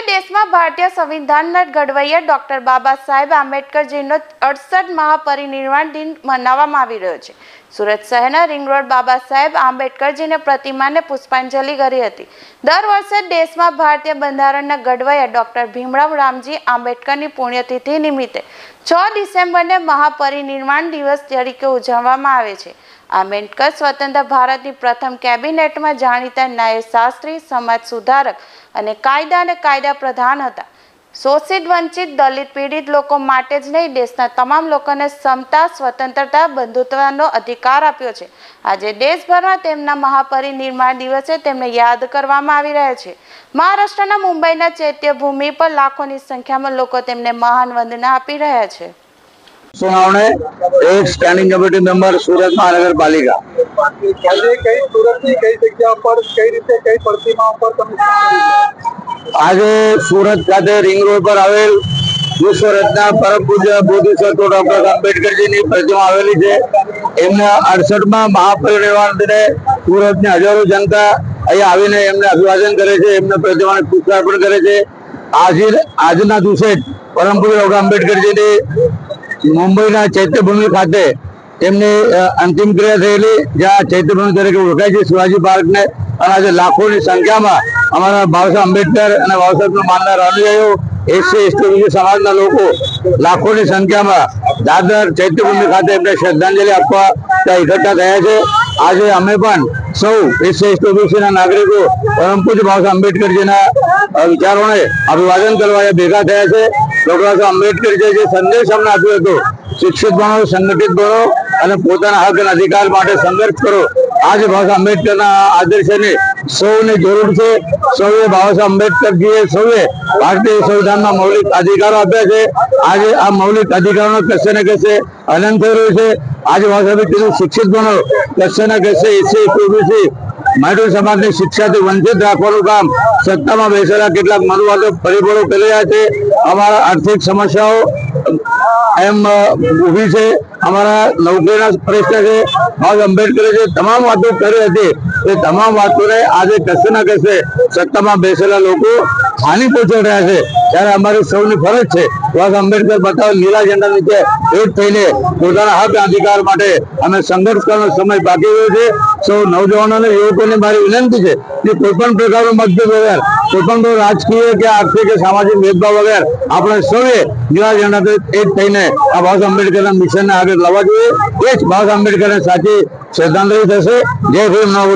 દેશમાં ભારતીય સંવિધાનના ઘડવૈયા ડોક્ટર બાબા સાહેબ આંબેડકરજીનો અડસઠ મહાપરિનિર્વાણ દિન મનાવવામાં આવી રહ્યો છે. સુરત શહેરના રિંગ રોડ બાબા સાહેબ આંબેડકરજીને પ્રતિમાને પુષ્પાંજલિ કરી હતી. દર વર્ષે દેશમાં ભારતીય બંધારણના ઘડવૈયા ડોક્ટર ભીમરાવ રામજી આંબેડકરની પુણ્યતિથિ નિમિત્તે છ ડિસેમ્બરને મહાપરિનિર્વાણ દિવસ તરીકે ઉજવવામાં આવે છે. આંબેડકર સ્વતંત્ર ભારતની પ્રથમ કેબિનેટમાં જાણીતા ન્યાયશાસ્ત્રી સમાજ સુધારક અને કાયદા અને કાયદા પ્રધાન હતા. શોષિત, વંચિત, દલિત, પીડિત લોકો માટે જ નહીં, દેશના તમામ લોકોને સમતા, સ્વતંત્રતા, બંધુત્વનો અધિકાર આપ્યો છે. આજે દેશભરમાં તેમના મહાપરિનિર્માણ દિવસે તેમને યાદ કરવામાં આવી રહ્યા છે. મહારાષ્ટ્રના મુંબઈના ચૈત્યભૂમિ પર લાખોની સંખ્યામાં લોકો તેમને મહાન વંદના આપી રહ્યા છે. સુનાવણે એક સ્ટેન્ડિંગ કમિટી મેમ્બર સુરત મહાનગરપાલિકા. આજે સુરત ખાતે રિંગ રોડ પર આવેલ વિશ્વ રત્ન પરમ પૂજ્ય બોધિસત્વ ડોક્ટર આંબેડકરજીની પ્રતિમા આવેલી છે. એમના અડસઠમાં મહાપરિનિર્વાણ દિને સુરતની હજારો જનતા અહીંયા આવીને એમને અભિવાદન કરે છે એમને પ્રતિમાને પુષ્પાર્પણ કરે છે. આજે આજના દિવસે પરમ પૂજ્ય ડોક્ટર આંબેડકરજીની મુંબઈના ચૈત્યભૂમિ ખાતે તેમની અંતિમ ક્રિયા થયેલી, જ્યાં ચૈત્યભૂમિ તરીકે ઓળખાય છે શિવાજી પાર્કને. અને આજે લાખોની સંખ્યામાં અમારા બાબાસાહેબ આંબેડકર અને બાબાસાહેબનું માનનાર અનુયાયીઓ, એસસી, એસટી, બીજી સમાજના લોકો લાખોની સંખ્યામાં દાદર ચૈત્યભૂમિ ખાતે એમને શ્રદ્ધાંજલિ આપવા ત્યાં એકઠા થયા છે. આજે અમે પણ સૌ એસસી, એસટી, ઓબીસીના નાગરિકો પરમ પૂજ્ય બાબા આંબેડકરજીના વિચારોને અભિવાદન કરવા ભેગા થયા છે. ડોક્ટર બાબા આંબેડકરજીએ જે સંદેશ અમને આપ્યો હતો, શિક્ષિત બનો, સંગઠિત બનો અને પોતાના હક અને અધિકાર માટે સંઘર્ષ કરો. આજે બાબા સાહેબ આંબેડકરના આદર્શને સૌને જરૂર છે. સૌએ બાબા સાહેબ આંબેડકરજીએ સૌએ ભારતીય સંવિધાનમાં મૌલિક અધિકારો આપ્યા છે. આજે આ મૌલિક અધિકારોનો કશે ને કશે અનંત થઈ રહ્યું છે. આજે બાબા સાહેબ શિક્ષિત બનો. કશે ને કશે એસી ઓબીસી માઇનોર સમાજની શિક્ષાથી વંચિત રાખવાનું કામ સત્તામાં બેસેલા કેટલાક મનુવાદો પરિબળો કરી રહ્યા છે. અમારા આર્થિક સમસ્યાઓ એમ ઊભી છે. અમારા નોકરીના પ્રશ્ન છે. ભાવ આંબેડકરે જે તમામ વાતો કરી હતી, એ તમામ વાતોને આજે કશે ના કશે સત્તામાં બેસેલા લોકો હાનિ પહોંચાડી રહ્યા છે. ત્યારે અમારી સૌની ફરજ છે, બાબા આંબેડકર બતાવે લીલા ઝંડા નીચે એક થઈને પોતાના હક અધિકાર માટે અમે સંઘર્ષ કરવાનો સમય બાકી રહ્યો છે. સૌ નવજવાનો અને યુવકોને મારી વિનંતી છે કે કોઈ પણ પ્રકારનો મતભેદ વગર કોઈ પણ રાજકીય કે આર્થિક કે સામાજિક ભેદભાવ વગર આપણે સૌએ લીલા ઝંડા એક થઈને આ બાબા આંબેડકરના મિશનને આગળ લાવવા જોઈએ. એ જ બાબા આંબેડકરને સાચી શ્રદ્ધાંજલિ થશે. જય ભીમ નવ